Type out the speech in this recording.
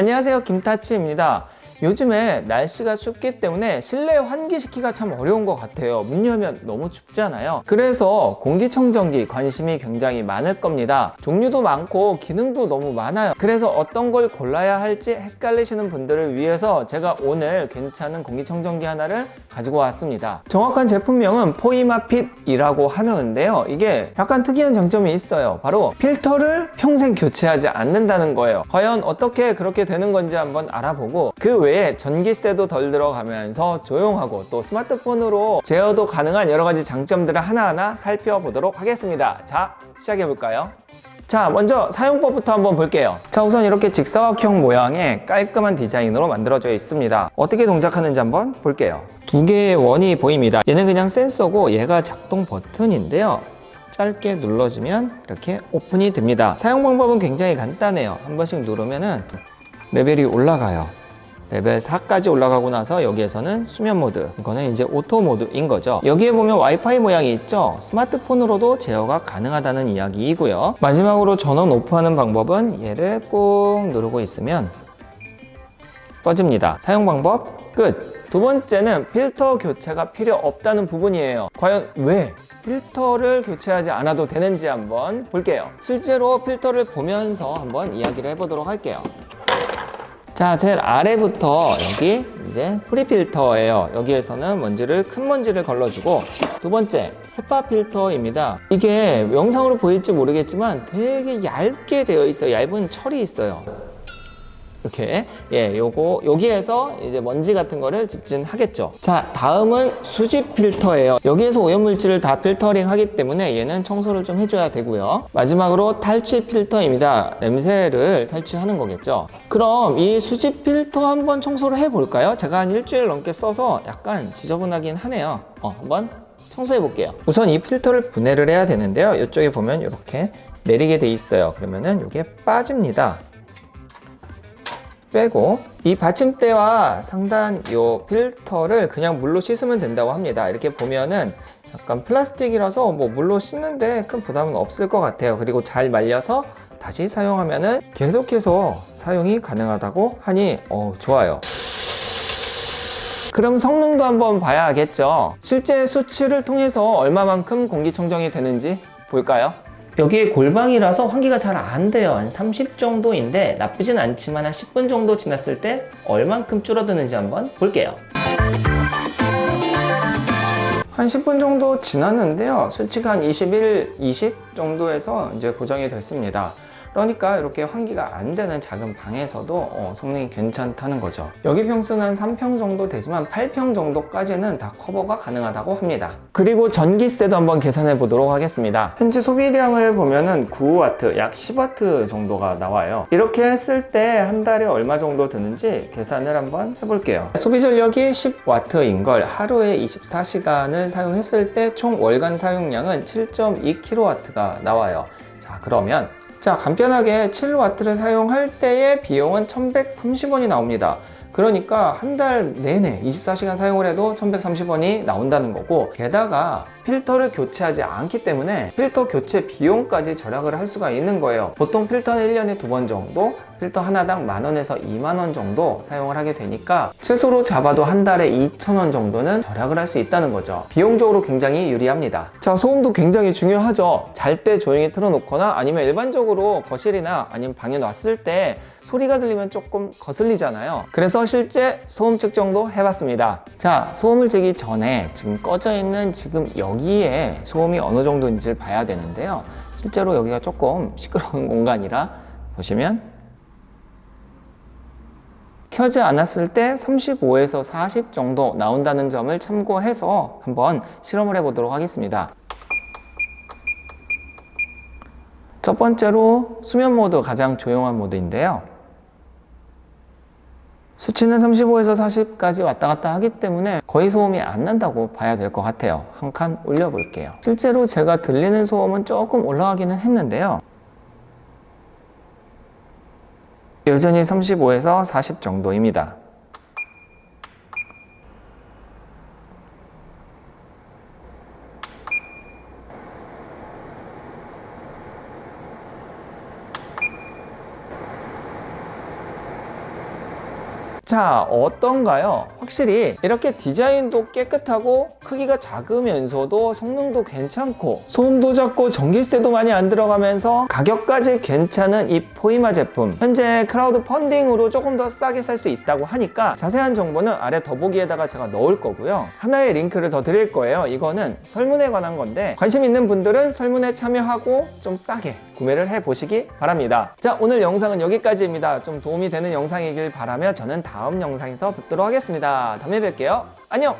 안녕하세요. 김타치입니다. 요즘에 날씨가 춥기 때문에 실내 환기시키기가 참 어려운 것 같아요. 문 열면 너무 춥잖아요? 그래서 공기청정기 관심이 굉장히 많을 겁니다. 종류도 많고 기능도 너무 많아요. 그래서 어떤 걸 골라야 할지 헷갈리시는 분들을 위해서 제가 오늘 괜찮은 공기청정기 하나를 가지고 왔습니다. 정확한 제품명은 포이마핏이라고 하는데요. 이게 약간 특이한 장점이 있어요. 바로 필터를 평생 교체하지 않는다는 거예요. 과연 어떻게 그렇게 되는 건지 한번 알아보고 그 외에 전기세도 덜 들어가면서 조용하고 또 스마트폰으로 제어도 가능한 여러 가지 장점들을 하나하나 살펴보도록 하겠습니다. 자 시작해 볼까요 자 먼저 사용법부터 한번 볼게요. 자 우선 이렇게 직사각형 모양의 깔끔한 디자인으로 만들어져 있습니다. 어떻게 동작하는지 한번 볼게요. 두 개의 원이 보입니다. 얘는 그냥 센서고 얘가 작동 버튼인데요. 짧게 눌러주면 이렇게 오픈이 됩니다. 사용 방법은 굉장히 간단해요. 한 번씩 누르면은 레벨이 올라가요 레벨 4까지 올라가고 나서 여기에서는 수면 모드 이거는 이제 오토 모드인 거죠. 여기에 보면 와이파이 모양이 있죠? 스마트폰으로도 제어가 가능하다는 이야기이고요. 마지막으로 전원 오프하는 방법은 얘를 꾹 누르고 있으면 꺼집니다. 사용 방법 끝. 두 번째는 필터 교체가 필요 없다는 부분이에요. 과연 왜 필터를 교체하지 않아도 되는지 한번 볼게요. 실제로 필터를 보면서 한번 이야기를 해보도록 할게요 자, 제일 아래부터 여기 이제 프리필터예요. 여기에서는 먼지를 큰 먼지를 걸러주고 두 번째 헤파 필터입니다. 이게 영상으로 보일지 모르겠지만 되게 얇게 되어 있어요. 얇은 철이 있어요. 이렇게. 예 요거 여기에서 이제 먼지 같은 거를 집진하겠죠. 자 다음은 수집 필터예요. 여기에서 오염물질을 다 필터링 하기 때문에 얘는 청소를 좀 해줘야 되고요. 마지막으로 탈취 필터입니다. 냄새를 탈취하는 거겠죠. 그럼 이 수집 필터 한번 청소를 해볼까요? 제가 한 일주일 넘게 써서 약간 지저분하긴 하네요. 어 한번 청소해 볼게요. 우선 이 필터를 분해를 해야 되는데요. 이쪽에 보면 이렇게 내리게 돼 있어요. 그러면은 이게 빠집니다 빼고 이 받침대와 상단 요 필터를 그냥 물로 씻으면 된다고 합니다. 이렇게 보면은 약간 플라스틱이라서 뭐 물로 씻는데 큰 부담은 없을 것 같아요. 그리고 잘 말려서 다시 사용하면은 계속해서 사용이 가능하다고 하니 어, 좋아요. 그럼 성능도 한번 봐야겠죠. 실제 수치를 통해서 얼마만큼 공기청정이 되는지 볼까요? 여기 골방이라서 환기가 잘 안 돼요. 한 30 정도인데 나쁘진 않지만 한 10분 정도 지났을 때 얼만큼 줄어드는지 한번 볼게요. 한 10분 정도 지났는데요. 수치가 한 21, 20 정도에서 이제 고정이 됐습니다. 그러니까 이렇게 환기가 안 되는 작은 방에서도 어, 성능이 괜찮다는 거죠. 여기 평수는 한 3평 정도 되지만 8평 정도까지는 다 커버가 가능하다고 합니다. 그리고 전기세도 한번 계산해 보도록 하겠습니다. 현재 소비량을 보면은 9W, 약 10W 정도가 나와요. 이렇게 했을 때 한 달에 얼마 정도 드는지 계산을 한번 해볼게요. 소비 전력이 10W인 걸 하루에 24시간을 사용했을 때 총 월간 사용량은 7.2kW가 나와요. 자, 그러면 자, 간편하게 7W를 사용할 때의 비용은 1130원이 나옵니다. 그러니까 한 달 내내 24시간 사용을 해도 1130원이 나온다는 거고 게다가 필터를 교체하지 않기 때문에 필터 교체 비용까지 절약을 할 수가 있는 거예요. 보통 필터는 1년에 두 번 정도, 필터 하나당 만원에서 2만원 정도 사용을 하게 되니까 최소로 잡아도 한 달에 2천원 정도는 절약을 할 수 있다는 거죠. 비용적으로 굉장히 유리합니다. 자, 소음도 굉장히 중요하죠. 잘 때 조용히 틀어놓거나 아니면 일반적으로 거실이나 아니면 방에 놨을 때 소리가 들리면 조금 거슬리잖아요. 그래서 실제 소음 측정도 해봤습니다. 자, 소음을 재기 전에 지금 꺼져 있는 지금 여기에 소음이 어느 정도인지를 봐야 되는데요. 실제로 여기가 조금 시끄러운 공간이라 보시면 켜지 않았을 때 35에서 40 정도 나온다는 점을 참고해서 한번 실험을 해보도록 하겠습니다. 첫 번째로 수면 모드 가장 조용한 모드인데요. 수치는 35에서 40까지 왔다 갔다 하기 때문에 거의 소음이 안 난다고 봐야 될 것 같아요. 한 칸 올려볼게요. 실제로 제가 들리는 소음은 조금 올라가기는 했는데요. 여전히 35에서 40 정도입니다. 자, 어떤가요? 확실히 이렇게 디자인도 깨끗하고 크기가 작으면서도 성능도 괜찮고 소음도 작고 전기세도 많이 안 들어가면서 가격까지 괜찮은 이 포이마 제품. 현재 크라우드 펀딩으로 조금 더 싸게 살 수 있다고 하니까 자세한 정보는 아래 더보기에다가 제가 넣을 거고요. 하나의 링크를 더 드릴 거예요. 이거는 설문에 관한 건데 관심 있는 분들은 설문에 참여하고 좀 싸게 구매를 해 보시기 바랍니다. 자 오늘 영상은 여기까지입니다. 좀 도움이 되는 영상이길 바라며 저는 다음 영상에서 뵙도록 하겠습니다. 다음에 뵐게요. 안녕